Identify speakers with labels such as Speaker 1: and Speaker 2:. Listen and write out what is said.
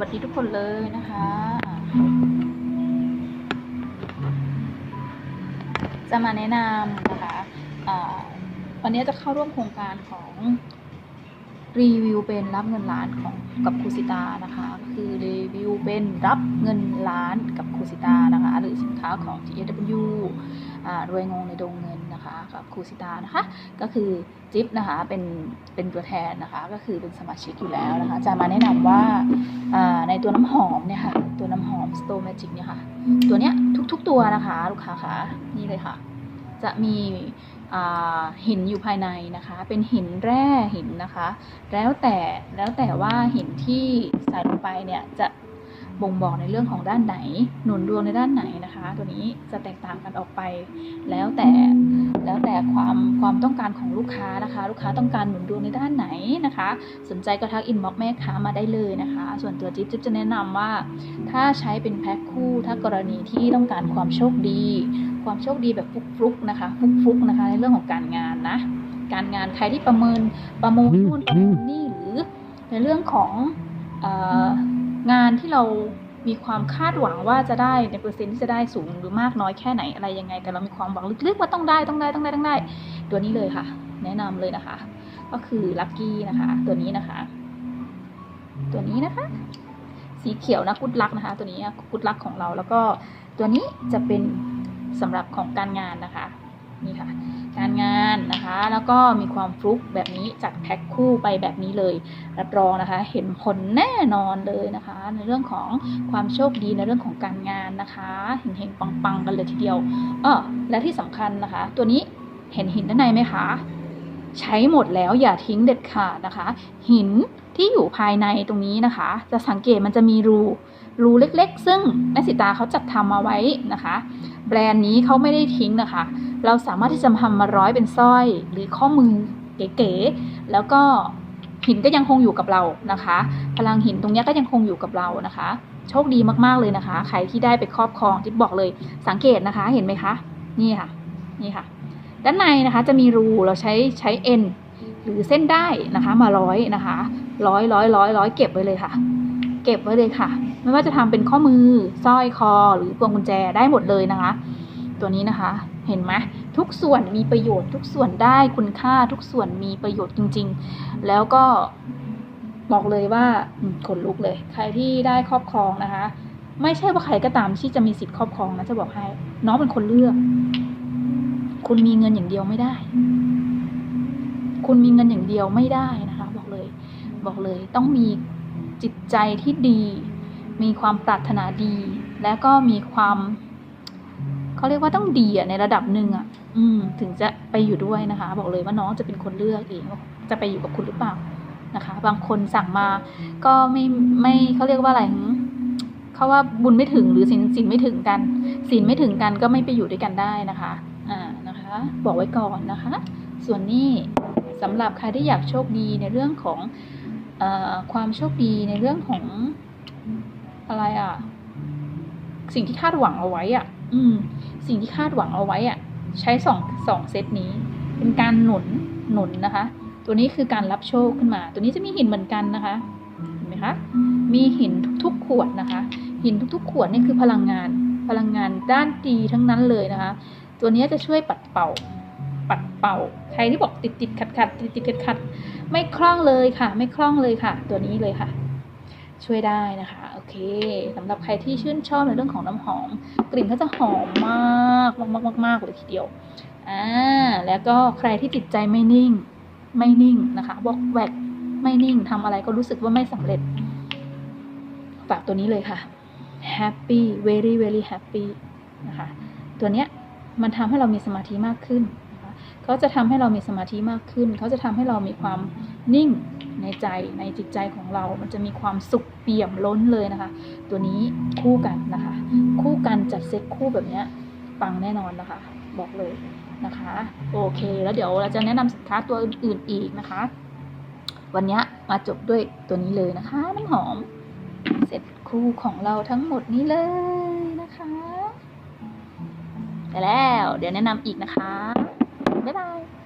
Speaker 1: วัสดีทุกคนเลยนะคะจะมาแนะนำนะคะวันนี้จะเข้าร่วมโครงการของรีวิวเป็นรับเงินล้านของกับครูสิตานะคะคือรีวิวเป็นรับเงินล้านกับครูสิตานะคะหรือสินค้าของ GSW อ่ารวยงงในดงเงิน นะคะกับครูสิตานะคะ ก็คือจิ๊บนะคะเป็นเป็นตัวแทนนะคะ ก็คือเป็นสมาชิกอยู่แล้วนะคะจะมาแนะนำว่าอ่าในตัวน้ำหอมเนี่ยค่ะ ตัวน้ำหอม Store Magic เนี่ยค่ะ ตัวเนี้ยทุก ๆ ตัวนะคะ ลูกค้าคะนี่เลยค่ะ จะมีอ่าหินอยู่ภายในนะคะ เป็นหินแร่หินนะคะ แล้วแต่แล้วแต่ว่าหินที่ใส่ลงไปเนี่ยจะ บ่งบอกในเรื่องของด้านไหน หนุนดวงในด้านไหนนะคะ ตัวนี้จะแตกต่างกันออกไป แล้วแต่แล้วแต่ความความต้องการของลูกค้านะคะ ลูกค้าต้องการหนุนดวงในด้านไหนนะคะ สนใจก็ทักอินบ็อกแม่ค้ามาได้เลยนะคะ ส่วนตัวจิ๊บจิ๊บจะแนะนำว่า ถ้าใช้เป็นแพ็คคู่ถ้ากรณีที่ต้องการความโชคดี ความโชคดีแบบฟลุกๆนะคะฟลุกๆนะคะ ในเรื่องของการงานนะการงานใครที่ประเมินประมูลนู่นประมูลนี่หรือในเรื่องของเออ งานที่เรามีความคาดหวังว่าจะได้ในเปอร์เซ็นต์ที่จะได้สูงหรือมากน้อยแค่ไหนอะไรยังไง แต่เรามีความหวังลึกๆว่าต้องได้ต้องได้ต้องได้ต้องได้ ตัวนี้เลยค่ะ แนะนำเลยนะคะ ก็คือลัคกี้นะคะ ตัวนี้นะคะ ตัวนี้นะคะ สีเขียวนะกุดลักนะคะ ตัวนี้กุดลักของเราแล้วก็ตัวนี้จะเป็นสำหรับของการงานนะคะนี่ค่ะ การงานนะคะ แล้วก็มีความฟลุกแบบนี้จัดแพ็คคู่ไปแบบนี้เลย รับรองนะคะ เห็นผลแน่นอนเลยนะคะ ในเรื่องของความโชคดีในเรื่องของการงานนะคะเห็นเห็นปังๆกันเลยทีเดียวเออและที่สำคัญนะคะ ตัวนี้เห็นหินด้านในไหมคะใช้หมดแล้วอย่าทิ้งเด็ดขาดนะคะ หินที่อยู่ภายในตรงนี้นะคะ จะสังเกตมันจะมีรูรูเล็กๆ ซึ่งแม่สิตาเขาจัดทำมาไว้นะคะ แบรนด์นี้เขาไม่ได้ทิ้งนะคะ เราสามารถที่จะทำมาร้อยเป็นสร้อยหรือข้อมือเก๋ๆแล้วก็หินก็ยังคงอยู่กับเรานะคะ พลังหินตรงนี้ก็ยังคงอยู่กับเรานะคะ โชคดีมากๆเลยนะคะ ใครที่ได้ไปครอบครองที่บอกเลยสังเกตนะคะ เห็นไหมคะ นี่ค่ะ นี่ค่ะ ด้านในนะคะจะมีรูเราใช้ใช้เอ็นหรือเส้นได้นะคะ มาร้อยนะคะ ร้อยร้อยร้อยร้อยเก็บไว้เลยค่ะ เก็บไว้เลยค่ะ ไม่ว่าจะทำเป็นข้อมือสร้อยคอหรือพวงกุญแจได้หมดเลยนะคะ ตัวนี้นะคะเห็นไหมทุกส่วนมีประโยชน์ทุกส่วนได้คุณค่าทุกส่วนมีประโยชน์จริง ๆ แล้วก็บอกเลยว่าขนลุกเลย ใครที่ได้ครอบครองนะคะ ไม่ใช่ว่าใครก็ตามที่จะมีสิทธิ์ครอบครองนะจะบอกให้ น้องเป็นคนเลือก คุณมีเงินอย่างเดียวไม่ได้ คุณมีเงินอย่างเดียวไม่ได้นะคะ บอกเลย บอกเลยต้องมี จิตใจที่ดี มีความปรารถนาดี และก็มีความเขาเรียกว่าต้องดีอะในระดับหนึ่งอะอืม ถึงจะไปอยู่ด้วยนะคะ บอกเลยว่าน้องจะเป็นคนเลือกเองจะไปอยู่กับคุณหรือเปล่านะคะ บางคนสั่งมาก็ไม่ไม่เขาเรียกว่าอะไรเขาว่าบุญไม่ถึงหรือสินสินไม่ถึงกันสินไม่ถึงกันก็ไม่ไปอยู่ด้วยกันได้นะคะอ่านะคะ บอกไว้ก่อนนะคะ ส่วนนี้สำหรับใครที่อยากโชคดีในเรื่องของ ความโชคดีในเรื่องของอะไรอะ สิ่งที่คาดหวังเอาไว้อะ อืม สิ่งที่คาดหวังเอาไว้อะ ใช้สองสองเซตนี้ เป็นการหนุนหนุนนะคะ ตัวนี้คือการรับโชคขึ้นมา ตัวนี้จะมีหินเหมือนกันนะคะเห็นไหมคะมีหินทุกๆขวดนะคะ หินทุกๆ ขวดนี่คือพลังงานพลังงานด้านดีทั้งนั้นเลยนะคะ ตัวนี้จะช่วยปัดเป่า ปัดเป่า ใครที่บอกติดติดขัดขัดติดติดขัดขัดไม่คล่องเลยค่ะ ไม่คล่องเลยค่ะ ตัวนี้เลยค่ะ ช่วยได้นะคะโอเคสำหรับใครที่ชื่นชอบในเรื่องของน้ำหอม กลิ่นเขาจะหอมมากมากมากมากเลยทีเดียวอ่าแล้วก็ใครที่จิตใจไม่นิ่ง ไม่นิ่งนะคะบอกแวกไม่นิ่งทำอะไรก็รู้สึกว่าไม่สำเร็จฝากตัวนี้เลยค่ะ happy very very happy นะคะ ตัวเนี้ยมันทำให้เรามีสมาธิมากขึ้น เขาจะทำให้เรามีสมาธิมากขึ้น เขาจะทำให้เรามีความนิ่งในใจในจิตใจของเรา มันจะมีความสุขเปี่ยมล้นเลยนะคะ ตัวนี้คู่กันนะคะ คู่กันจัดเซ็ตคู่แบบเนี้ยปังแน่นอนนะคะ บอกเลยนะคะ โอเค แล้วเดี๋ยวเราจะแนะนำสินค้าตัวอื่นๆอีกนะคะ วันนี้มาจบด้วยตัวนี้เลยนะคะ น้ำหอมเสร็จคู่ของเราทั้งหมดนี้เลยนะคะไปแล้ว เดี๋ยวแนะนำอีกนะคะ บ๊ายบาย